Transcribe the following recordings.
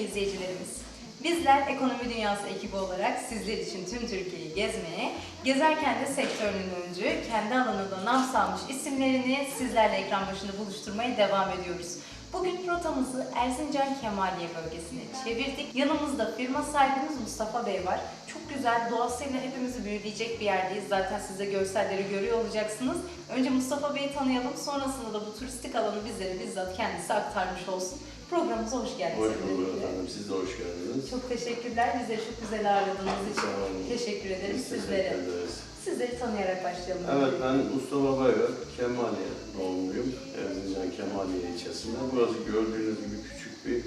izleyicilerimiz. Bizler Ekonomi Dünyası ekibi olarak sizler için tüm Türkiye'yi gezmeye, gezerken de sektörünün öncü, kendi alanında nam salmış isimlerini sizlerle ekran başında buluşturmaya devam ediyoruz. Bugün rotamızı Erzincan Kemaliye bölgesine çevirdik. Yanımızda firma sahibimiz Mustafa Bey var. Çok güzel, doğasıyla hepimizi büyüleyecek bir yerdeyiz. Zaten siz de görselleri görüyor olacaksınız. Önce Mustafa Bey'i tanıyalım, sonrasında da bu turistik alanı bizlere bizzat kendisi aktarmış olsun. Programımıza hoş geldiniz. Hoş bulduk efendim. Siz de hoş geldiniz. Çok teşekkürler. Bize çok güzel ağırladığınız için teşekkür ederim Biz sizlere. teşekkür ederiz. Sizleri tanıyarak başlayalım. Evet ben Mustafa Bayrak, Kemaliye doğumluyum. Erzincan Kemaliye ilçesinde. Burası gördüğünüz gibi küçük bir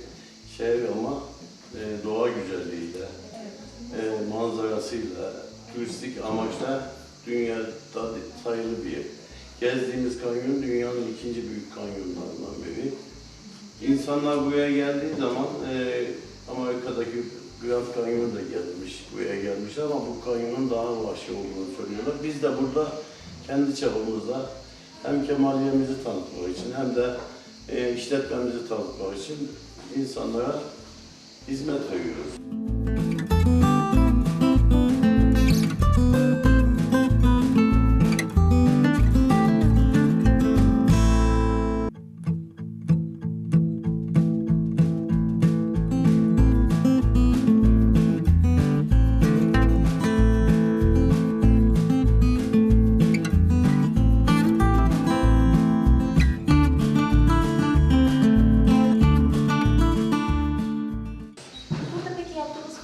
şehir ama e, doğa güzelliğiyle, e, manzarasıyla, turistik amaçla dünyada sayılı bir yer. Gezdiğimiz kanyon dünyanın ikinci büyük kanyonlarından biri. İnsanlar buraya geldiği zaman e, Amerika'daki Grand Canyon da gelmiş, buraya gelmişler ama bu kanyonun daha vahşi olduğunu söylüyorlar. Biz de burada kendi çabamızla hem kemaliyemizi tanıtmak için hem de e, işletmemizi tanıtmak için insanlara hizmet veriyoruz.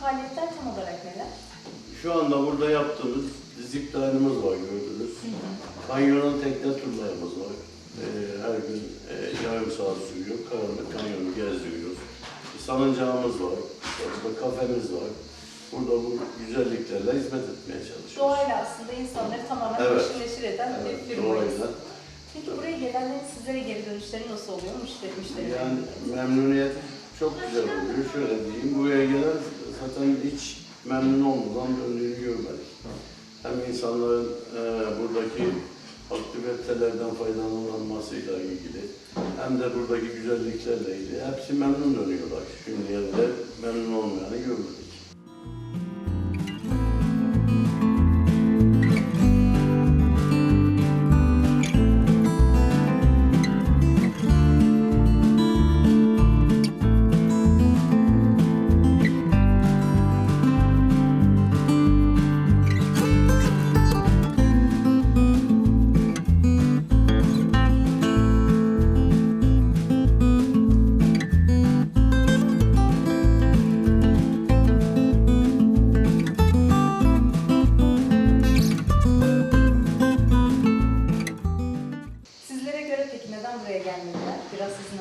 Faaliyetler tam olarak neler? Şu anda burada yaptığımız dizik dairemiz var gördünüz. Kanyonun tekne turlarımız var. Ee, her gün e, yarım saat sürüyor. Karanlık kanyonu gezdiriyoruz. Salıncağımız var. Burada kafemiz var. Burada bu güzelliklerle hizmet etmeye çalışıyoruz. Doğayla aslında insanları tamamen Evet. haşır neşir eden Evet, bir firmayız. doğayla. Peki buraya gelenlerin sizlere geri dönüşleri nasıl oluyor müşteri müşteri? Yani memnuniyet çok güzel oluyor. Şöyle diyeyim, buraya gelen zaten hiç memnun olmadan döndüğünü görmedik. Hem insanların e, buradaki aktivitelerden faydalanmasıyla ilgili hem de buradaki güzelliklerle ilgili hepsi memnun dönüyorlar. Şimdiye de memnun olmayanı görmedik.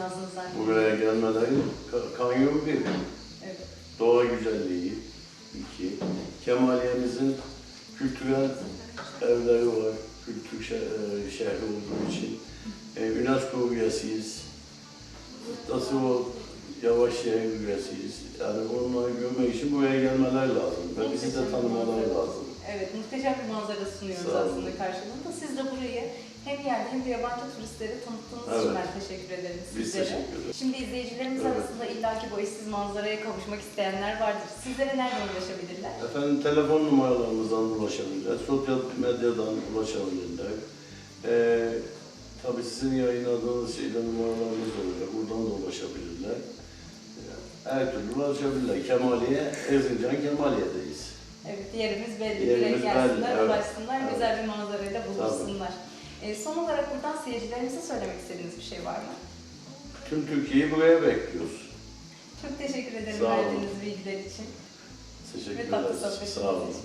Sizin ağzınızdan. Buraya gelmeleri ka- kanyon bir, Evet. doğa güzelliği iki, Kemaliyemizin kültürel evleri var, kültür e, şehri olduğu için e, UNESCO üyesiyiz. Nasıl o yavaş şehir üyesiyiz. Yani onları görmek için buraya gelmeler lazım ve bizi de tanımaları lazım. Evet, muhteşem bir manzara sunuyoruz aslında karşılığında. Siz de burayı hem yerli hem de yabancı turistlere tanıttığınız için Evet. ben teşekkür ederim Biz sizlere. teşekkür ederiz. Şimdi izleyicilerimiz Evet. arasında illaki bu eşsiz manzaraya kavuşmak isteyenler vardır. Sizlere nereden ulaşabilirler? Efendim telefon numaralarımızdan ulaşabilirler, sosyal medyadan ulaşabilirler. Ee, tabii sizin yayınladığınız şeyde numaralarımız oluyor, buradan da ulaşabilirler. Ee, Her türlü ulaşabilirler. Kemaliye, Erzincan Kemaliye'deyiz. Evet, yerimiz belli. Yerimiz Direkt gelsinler, belli, evet. ulaşsınlar, Evet. güzel bir manzarayla buluşsunlar. Ee, son olarak buradan seyircilerimize söylemek istediğiniz bir şey var mı? Tüm Türkiye'yi buraya bekliyoruz. Çok teşekkür ederim Sağ olun. verdiğiniz bilgiler için Teşekkür ve tatlı ederiz. sohbetiniz Sağ olun. için.